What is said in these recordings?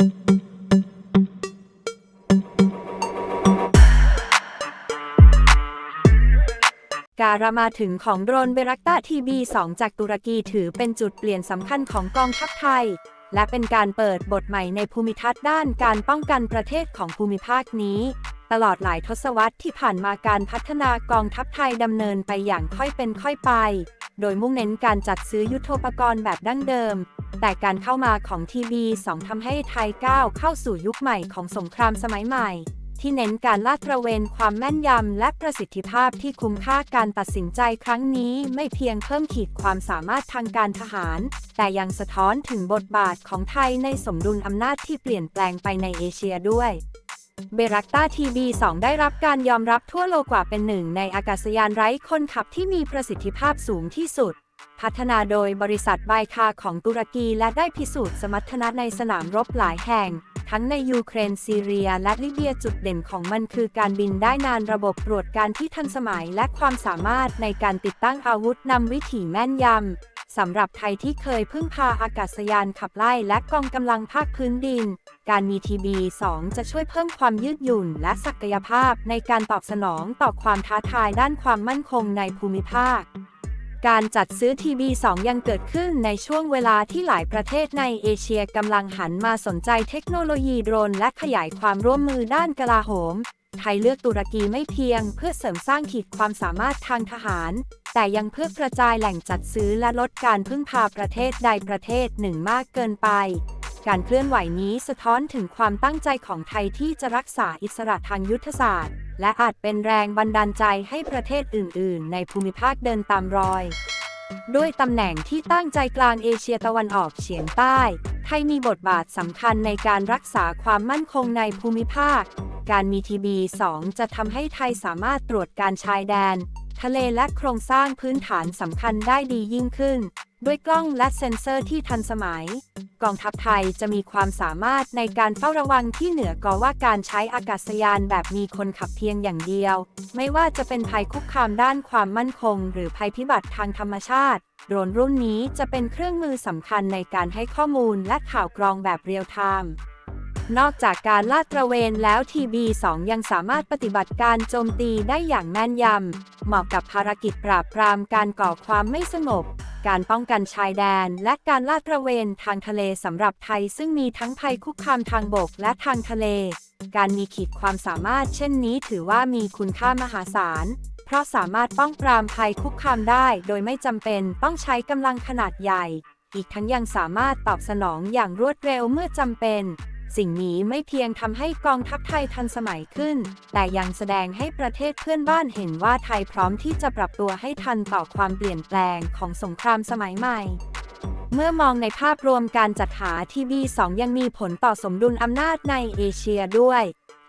การมาถึงของโดรนเบรักตาทีบี2จากตุรกีถือเป็นจุดเปลี่ยนสำคัญของกองทัพไทย และเป็นการเปิดบทใหม่ในภูมิทัศน์ด้านการป้องกันประเทศของภูมิภาคนี้ ตลอดหลายทศวรรษที่ผ่านมาการพัฒนากองทัพไทยดำเนินไปอย่างค่อยเป็นค่อยไป โดยมุ่งเน้นการจัดซื้อยุทโธปกรณ์แบบดั้งเดิม แต่การเข้ามาของทีบี2ทำให้ไทยก้าวเข้าสู่ยุคใหม่ของสงครามสมัยใหม่ ที่เน้นการลาดตระเวนความแม่นยำ และประสิทธิภาพที่คุ้มค่าการตัดสินใจครั้งนี้ไม่เพียงเพิ่มขีดความสามารถทางการทหาร แต่ยังสะท้อนถึงบทบาทของไทยในสมดุลอำนาจที่เปลี่ยนแปลงไปในเอเชียด้วยเบรักตาทีบี2ได้รับการยอมรับทั่วโลกว่าเป็นหนึ่งในอากาศยานไร้คนขับที่มีประสิทธิภาพสูงที่สุด พัฒนาโดยบริษัทไบคาของตุรกีและได้พิสูจน์สมรรถนะในสนามรบหลายแห่ง ทั้งในยูเครนซีเรียและลิเบียจุดเด่นของมันคือการบินได้นานระบบตรวจการที่ทันสมัยและความสามารถในการติดตั้งอาวุธนำวิถีแม่นยำ สำหรับไทยที่เคยพึ่งพาอากาศยานขับไล่และกองกำลังภาคพื้นดิน การมี TB2 จะช่วยเพิ่มความยืดหยุ่นและศักยภาพในการตอบสนองต่อความท้าทายด้านความมั่นคงในภูมิภาค การจัดซื้อ TB2 ยังเกิดขึ้นในช่วงเวลาที่หลายประเทศในเอเชียกำลังหันมาสนใจเทคโนโลยีโดรนและขยายความร่วมมือด้านกลาโหม ไทยเลือกตุรกีไม่เพียงเพื่อเสริมสร้างขีดความสามารถทางทหาร แต่ยังเพื่อกระจายแหล่งจัดซื้อและลดการพึ่งพาประเทศใดประเทศหนึ่งมากเกินไป การเคลื่อนไหวนี้สะท้อนถึงความตั้งใจของไทยที่จะรักษาอิสระทางยุทธศาสตร์และอาจเป็นแรงบันดาลใจให้ประเทศอื่น ๆ ในภูมิภาคเดินตามรอย ด้วยตำแหน่งที่ตั้งใจกลางเอเชียตะวันออกเฉียงใต้ ไทยมีบทบาทสำคัญในการรักษาความมั่นคงในภูมิภาค การมีทีบี2จะทำให้ไทยสามารถตรวจการชายแดน ทะเลและโครงสร้างพื้นฐานสำคัญได้ดียิ่งขึ้น ด้วยกล้องและเซ็นเซอร์ที่ทันสมัย กองทัพไทยจะมีความสามารถในการเฝ้าระวังที่เหนือกว่าการใช้อากาศยานแบบมีคนขับเพียงอย่างเดียว ไม่ว่าจะเป็นภัยคุกคามด้านความมั่นคง หรือภัยพิบัติทางธรรมชาติ โดรนรุ่นนี้จะเป็นเครื่องมือสำคัญในการให้ข้อมูลและข่าวกรองแบบเรียลไทม์นอกจากการลาดตระเวนแล้ว TB2 ยังสามารถปฏิบัติการโจมตีได้อย่างแม่นยำ เหมาะกับภารกิจปราบปรามการก่อความไม่สงบ การป้องกันชายแดน และการลาดตระเวนทางทะเลสำหรับไทย ซึ่งมีทั้งภัยคุกคามทางบกและทางทะเล การมีขีดความสามารถเช่นนี้ถือว่ามีคุณค่ามหาศาล เพราะสามารถป้องปรามภัยคุกคามได้ โดยไม่จำเป็นต้องใช้กำลังขนาดใหญ่ อีกทั้งยังสามารถตอบสนองอย่างรวดเร็วเมื่อจำเป็น สิ่งนี้ไม่เพียงทำให้กองทัพไทยทันสมัยขึ้น แต่ยังแสดงให้ประเทศเพื่อนบ้านเห็นว่าไทยพร้อมที่จะปรับตัวให้ทันต่อความเปลี่ยนแปลงของสงครามสมัยใหม่ เมื่อมองในภาพรวมการจัดหาทีวี2ยังมีผลต่อสมดุลอำนาจในเอเชียด้วย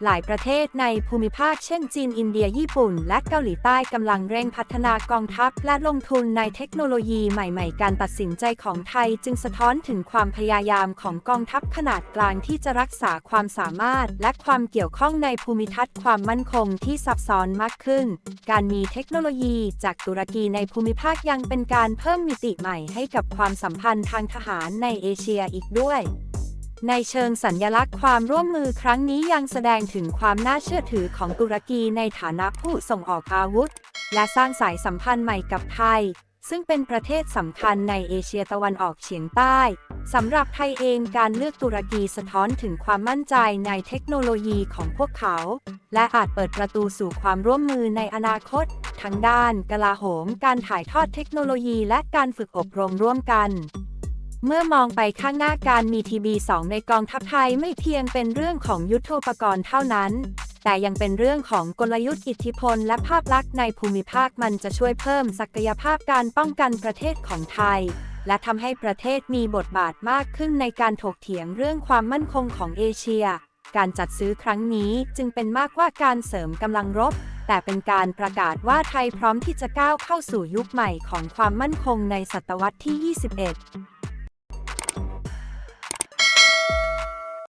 หลายประเทศในภูมิภาคเช่นจีน อินเดีย ญี่ปุ่น และเกาหลีใต้กำลังเร่งพัฒนากองทัพ และลงทุนในเทคโนโลยีใหม่ๆ การตัดสินใจของไทยจึงสะท้อนถึงความพยายามของกองทัพขนาดกลางที่จะรักษาความสามารถ และความเกี่ยวข้องในภูมิทัศน์ความมั่นคงที่ซับซ้อนมากขึ้น การมีเทคโนโลยีจากตุรกีในภูมิภาคยังเป็นการเพิ่มมิติใหม่ให้กับความสัมพันธ์ทางทหารในเอเชียอีกด้วย ในเชิงสัญญลักษณ์ความร่วมมือครั้งนี้ยังแสดงถึงความน่าเชื่อถือของตุรกีในฐานะผู้ส่งออกอาวุธ และสร้างสายสัมพันธ์ใหม่กับไทย ซึ่งเป็นประเทศสำคัญในเอเชียตะวันออกเฉียงใต้สำหรับไทยเองการเลือกตุรกีสะท้อนถึงความมั่นใจในเทคโนโลยีของพวกเขา และอาจเปิดประตูสู่ความร่วมมือในอนาคต ทั้งด้านกลาโหม การถ่ายทอดเทคโนโลยีและการฝึกอบรมร่วมกัน เมื่อมองไปข้างหน้าการมี TB2 ในกองทัพไทยไม่เพียงเป็นเรื่องของยุทโธปกรณ์เท่านั้น แต่ยังเป็นเรื่องของกลยุทธ์อิทธิพลและภาพลักษณ์ในภูมิภาคมันจะช่วยเพิ่มศักยภาพการป้องกันประเทศของไทย และทำให้ประเทศมีบทบาทมากขึ้นในการถกเถียงเรื่องความมั่นคงของเอเชีย การจัดซื้อครั้งนี้จึงเป็นมากกว่าการเสริมกำลังรบ แต่เป็นการประกาศว่าไทยพร้อมที่จะก้าวเข้าสู่ยุคใหม่ของความมั่นคงในศตวรรษที่ 21